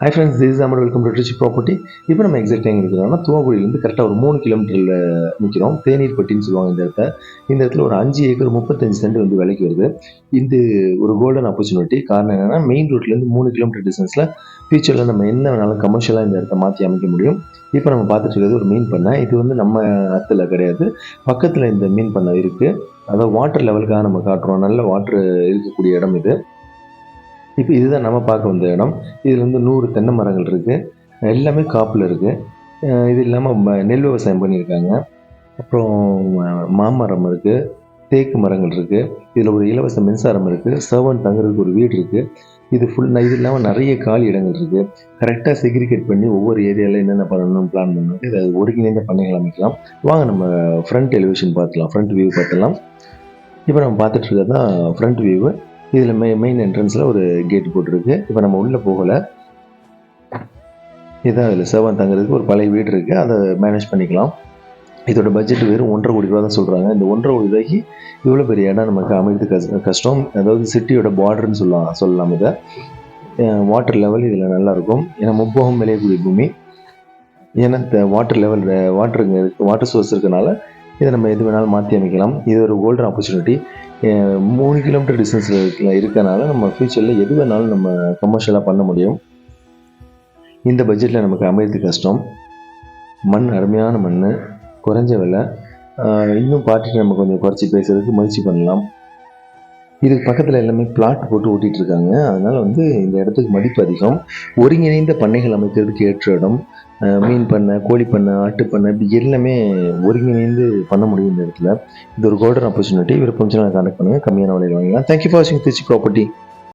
Hi friends this Amar welcome to rich property இப்போ நம்ம exact எங்கே இருக்கிறோம்னா தூவக்குடியிலேருந்து கரெக்டாக ஒரு மூணு கிலோமீட்டரில் நிற்கிறோம் தேநீர் பட்டின்னு சொல்லுவாங்க இந்த இடத்த. இந்த இடத்துல ஒரு அஞ்சு ஏக்கர் முப்பத்தஞ்சு சென்ட் வந்து விலைக்கு வருது. இது ஒரு கோல்டன் ஆப்பர்ச்சுனிட்டி காரணம் என்னென்னா மெயின் ரோட்லேருந்து மூணு கிலோமீட்டர் டிஸ்டன்ஸில் ஃபியூச்சரில் நம்ம என்ன வேணாலும் கமர்ஷியலாக இந்த இடத்த மாற்றி அமைக்க முடியும். இப்போ நம்ம பார்த்துட்டு இருக்கிறது ஒரு மீன் பண்ணை. இது வந்து நம்ம அத்தில் கிடையாது. பக்கத்தில் இந்த மீன் பண்ணை இருக்குது அதாவது வாட்டர் லெவலுக்காக நம்ம காட்டுறோம். நல்ல வாட்டர் இருக்கக்கூடிய இடம் இது. இப்போ இதுதான் நம்ம பார்க்க வந்த இடம். இதுலேருந்து நூறு தென்னை மரங்கள் இருக்குது எல்லாமே காப்பில் இருக்குது இது இல்லாமல் நெல் விவசாயம் பண்ணியிருக்காங்க. அப்புறம் மாமரம் இருக்குது தேக்கு மரங்கள் இருக்குது இதில் ஒரு இலவச மின்சாரம் இருக்குது சர்வன் தங்குறதுக்கு ஒரு வீடு இருக்குது இது ஃபுல் இது இல்லாமல் நிறைய காலி இடங்கள் இருக்குது கரெக்டாக செக்ரிகேட் பண்ணி ஒவ்வொரு ஏரியாவில் என்னென்ன பண்ணணும்னு பிளான் பண்ணிட்டு இதை ஒருங்கிணைந்த பண்ணைகள் அமைக்கலாம். வாங்க நம்ம ஃப்ரண்ட் எலிவேஷன் பார்த்துலாம் ஃப்ரண்ட் வியூ பார்த்துலாம் இப்போ நம்ம பார்த்துட்டு இருக்கிறது தான் ஃப்ரண்ட் வியூவு இதில் மெ மெயின் என்ட்ரன்ஸில் ஒரு கேட் போட்டிருக்கு. இப்போ நம்ம உள்ளே போகலை. இதுதான் இதில் செவன் தங்குறதுக்கு ஒரு பழைய வீடு இருக்குது அதை மேனேஜ் பண்ணிக்கலாம். இதோட பட்ஜெட் வெறும் ஒன்றரை கோடி ரூபா தான் சொல்கிறாங்க இந்த ஒன்றரை கோடி ரூபாய்க்கு இவ்வளோ பெரிய இடம் நமக்கு அமைறது கஷ்டம். அதாவது சிட்டியோட பார்டர்னு சொல்லலாம் சொல்லலாம் இதை. வாட்டர் லெவல் இதில் நல்லாயிருக்கும் ஏன்னா முப்போகம் விளையக்கூடிய பூமி. ஏன்னா இந்த வாட்டர் லெவல் வாட்டருங்க வாட்டர் சோர்ஸ் இருக்கனால இதை நம்ம எது வேணாலும் மாற்றி அமைக்கலாம். இது ஒரு கோல்டன் ஆப்பர்ச்சுனிட்டி மூணு கிலோமீட்டர் டிஸ்டன்ஸில் இருக்கனால நம்ம ஃப்யூச்சரில் எது வேணாலும் நம்ம கமர்ஷியலாக பண்ண முடியும். இந்த பட்ஜெட்டில் நமக்கு அமைகிறது கஷ்டம். மண் அருமையான மண் குறைஞ்ச விலை. இன்னும் பார்த்துட்டு நம்ம கொஞ்சம் குறைச்சி பேசுகிறதுக்கு முயற்சி பண்ணலாம். இதுக்கு பக்கத்தில் எல்லாமே பிளாட் போட்டு ஓட்டிகிட்டு இருக்காங்க அதனால் வந்து இந்த இடத்துக்கு மதிப்பு அதிகம். ஒருங்கிணைந்த பண்ணைகள் அமைக்கிறதுக்கு ஏற்ற இடம் மீன் பண்ணை கோழி பண்ணை ஆட்டு பண்ணை இப்படி எல்லாமே ஒருங்கிணைந்து பண்ண முடியும் இந்த இடத்துல. இது ஒரு கோல்டன் ஆப்பர்ச்சுனிட்டி விருப்பம் கான்டாக்ட் பண்ணுங்கள் கம்மியான விலையில் வாங்கலாம் தேங்க்யூ ஃபார் வாட்சிங் திருச்சி ப்ராப்பர்ட்டி